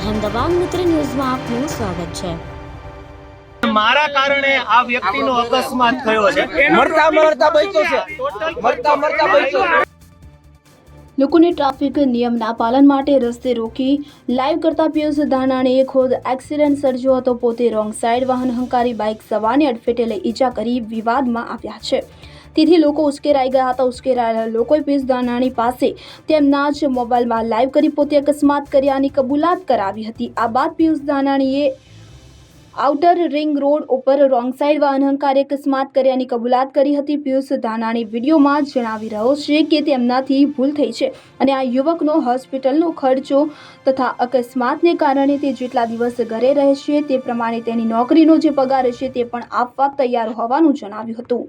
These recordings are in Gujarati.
અહેમદાબાદ મિત્ર ન્યૂઝમાં આપનું સ્વાગત છે. મારા કારણે આ વ્યક્તિનો અકસ્માત થયો છે. મરતા મરતા બચ્યો છે. મરતા મરતા બચ્યો છે. લોકોને ટ્રાફિક નિયમના પાલન માટે રસ્તે રોકી લાઈવ કરતા પિયુષ ધાનાણીએ ખુદ એક્સિડન્ટ સર્જ્યો હતો. પોતે રોંગ સાઈડ વાહન હંકારી બાઇક સવારને અડફેટે લઈ ઈજા કરી વિવાદમાં આવ્યા છે. તેથી લોકો ઉશ્કેરાઈ ગયા હતા, ઉશ્કેરાયેલા લોકોએ પીસ દાનાણી પાસે તેમના જ મોબાઈલમાં લાઈવ કરી પોતે અકસ્માત કર્યાની કબૂલાત કરાવી હતી. આ બાદ પિયુષ ધાનાણીએ આઉટર રિંગ રોડ ઉપર રોંગ સાઈડ વાહન અકસ્માત કર્યાની કબૂલાત કરી હતી. પિયુષ ધાનાણી વિડીયોમાં જણાવી રહ્યો છે કે તેમનાથી ભૂલ થઈ છે અને આ યુવકનો હોસ્પિટલનો ખર્ચો તથા અકસ્માતને કારણે તે જેટલા દિવસ ઘરે રહેશે તે પ્રમાણે તેની નોકરીનો જે પગાર હશે તે પણ આપવા તૈયાર હોવાનું જણાવ્યું હતું.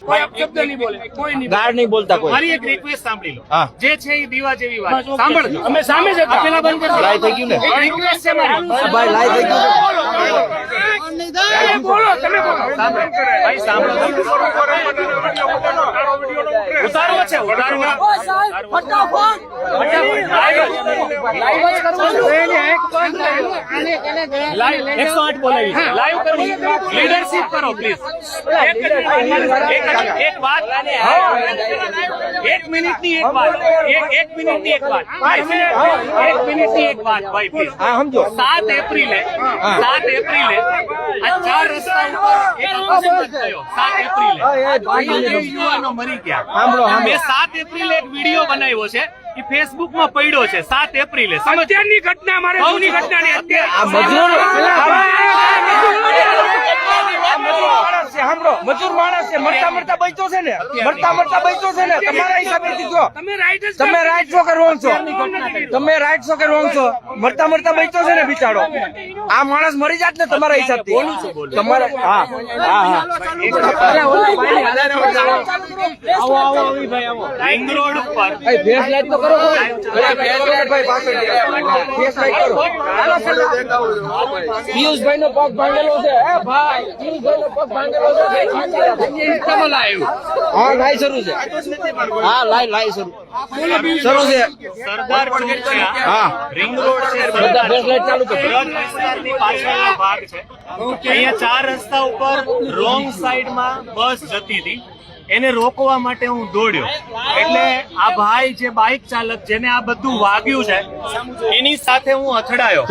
કોઈ શબ્દ નહીં બોલે કોઈ નહીં ગાળ નહીં બોલતા કોઈ. મારી એક રિક્વેસ્ટ સાંભળી લો. હા. જે છે એ દીવા જેવી વાત. સાંભળજો અમે સામે જ હતા. પેલા બંધ કરજો. લાઈ થઈ ગયું ને? એક રિક્વેસ્ટ છે મારી. ભાઈ લાઈ થઈ ગયું તમે બોલો. તમે બોલો. સાંભળો ભાઈ સાંભળો. ઉતારવો છે ઉતારવો લાઈવ એકસો આઠ બોલાવી છે લાઈવ કરવું. લીડરશિપ કરો પ્લીઝ એક વાત એક મિનિટની એક વાત એક એક મિનિટની એક વાત. એક મિનિટની એક વાત ભાઈ પ્લીઝ સમજો. સાત એપ્રિલે સાત એપ્રિલે આ ચાર રસ્તા ઉપર એક અકસ્માત થયો. સાત એપ્રિલે. યુવાનો મરી ગયા. મેં સાત એપ્રિલે એક વીડિયો બનાવ્યો છે એ ફેસબુકમાં પડ્યો છે સાત એપ્રિલે. અત્યારની ઘટના મારે ઘટના ને આ મજૂર માણસ છે મરતા મરતા બચ્યો છે ને મરતા મરતા બચ્યો છે ને તમારા હિસાબે જો તમે રાઈટ છો કે રોંગ છો તમે રાઈટ છો કે રોંગ છો મરતા મરતા બચ્યો છે ને બિચારો આ માણસ મરી જાત ને તમારા હિસાબથી તમારે હા હા હા રિંગ રોડ ઉપર ફેસ લાઈટ તો કરો ફેસ લાઈટ કરો પિયુષભાઈ નો પગ ભાંગેલો છે એ ભાઈ પિયુષભાઈ નો પગ ભાંગેલો છે હા લાઈ શરૂ છે. હા લાઈ લાઈ શરૂ. શરૂ છે. સરદાર ચોક છે. હા. રિંગ રોડ છે. બધા ફેસ લાઈટ ચાલુ કરો. વિસ્તારની પાછળનો ભાગ છે. અહીંયા ચાર રસ્તા ઉપર રોંગ સાઈડમાં બસ જતી હતી. એને રોકવા માટે હું દોડ્યો. એટલે આ ભાઈ જે બાઇક ચાલક જેને આ બધું વાગ્યું છે એની સાથે હું અથડાયો.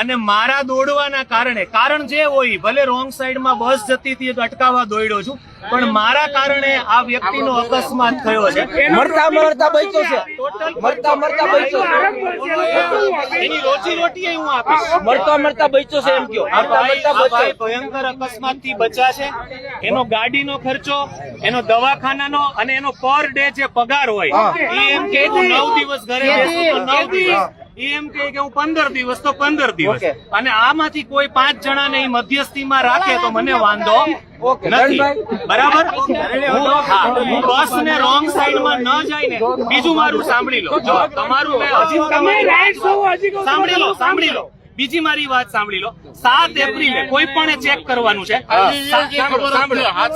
અને મારા દોડવાના કારણે કારણ જે હોય ભલે રોંગ સાઈડમાં બસ જતી હતી અટકાવવા દોડ્યો છું પણ મારા કારણે આ વ્યક્તિનો અકસ્માત થયો છે. મરતા મરતા બચ્યો છે. મરતા મરતા બચ્યો છે. એની રોજી રોટી હું આપીશ. મરતા મરતા બચ્યો છે એમ કયો. મરતા મરતા બચ્યો ભયંકર અકસ્માતથી બચ્યા છે. એનો ગાડીનો ખર્ચો એનો દવાખાનાનો અને એનો પર ડે જે પગાર હોય. એ એમ કે હું. નવ દિવસ ઘરે બેસું તો નવ દિવસ. એ એમ કે હું પંદર દિવસ તો પંદર દિવસ. અને આમાંથી કોઈ પાંચ જણાને મધ્યસ્થી મધ્યસ્થીમાં રાખે તો મને વાંધો નથી. બરાબર? હું બસ ને રોંગ સાઈડમાં ન જાય ને બીજું મારું સાંભળી લો. જો તમારું હજી સાંભળી લો સાંભળી લો. બીજી મારી વાત સાંભળી લો. સાત એપ્રિલે કોઈ પણ ચેક કરવાનું છે.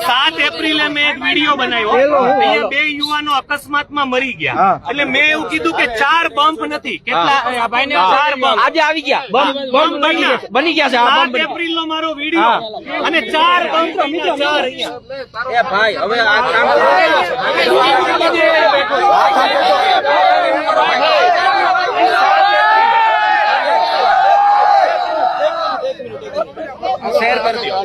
સાત- એપ્રિલે મેં એક વીડિયો બનાવ્યો. અહીંયા બે યુવાનો અકસ્માતમાં મરી ગયા. એટલે મેં એવું કીધું કે ચાર બમ્પ નથી. કેટલા ભાઈને ચાર બમ્પ આજે આવી ગયા. બમ્પ બન્યા. બની ગયા છે. સાત એપ્રિલ નો મારો વીડિયો અને ચાર બમ્પ ચાર. એ ભાઈ હવે આ કામ શેર કરજો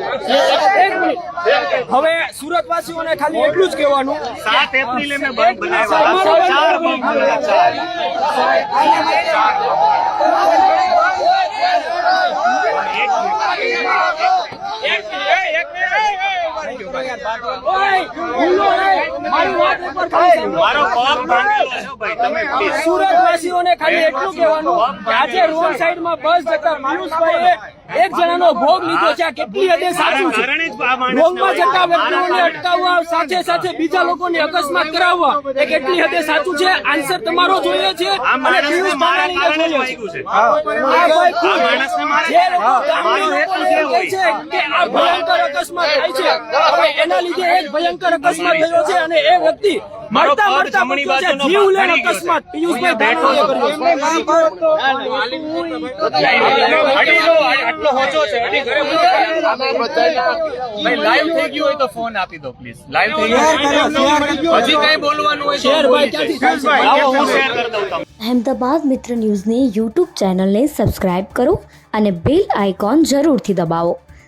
હવે સુરતવાસીઓને ખાલી એટલું જ કહેવાનું. સાત એપ્રિલે મેં બંધ બનાવ્યા ચાર બંધ બનાવ્યા, ચાર મારી પગ ભાંગેલો છે ભાઈ તમે. સુરતવાસીઓને ખાલી એટલું કહેવાનું કે આજે રોડ સાઈડમાં બસ જતા પિયુષભાઈએ એક જણાનો ભોગ લીધો છે. કેટલી હદે સાચું છે? રોંગમાં જતા વ્યક્તિઓને અટકાવવા સાથે સાથે બીજા લોકોને અકસ્માત કરાવવા. એ કેટલી હદે સાચું છે? આન્સર તમારો જોઈએ છે આ અને પિયુષ મારા જોઈએ છે. આ ભાઈ આ માણસને મારે જે લોકો ગામની હેતુ છે કે આ ભયંકર અકસ્માત થાય છે. હવે એના લીધે એક ભયંકર અકસ્માત થયો છે અને એ વ્યક્તિ મરતા મરતા બચ્યો છે જીવ લેણ અકસ્માત. પિયુષભાઈ બેઠો ધાનાણીએ કર્યો. છે. અડી લો, આટલો હોચો છે અડી ભાઈ લાઈવ થઈ ગયું હોય તો ફોન આપી દો પ્લીઝ લાઈવ થઈ ગયું હજી કઈ બોલવાનું હોય શેર ભાઈ ક્યાંથી જશે. થશે? આવો હું શેર કરી દઉં તમને. અહેમદાબાદ મિત્ર ન્યૂઝની યુટ્યુબ ચેનલને સબસ્ક્રાઇબ કરો અને બેલ આઇકોન જરૂરથી દબાવો.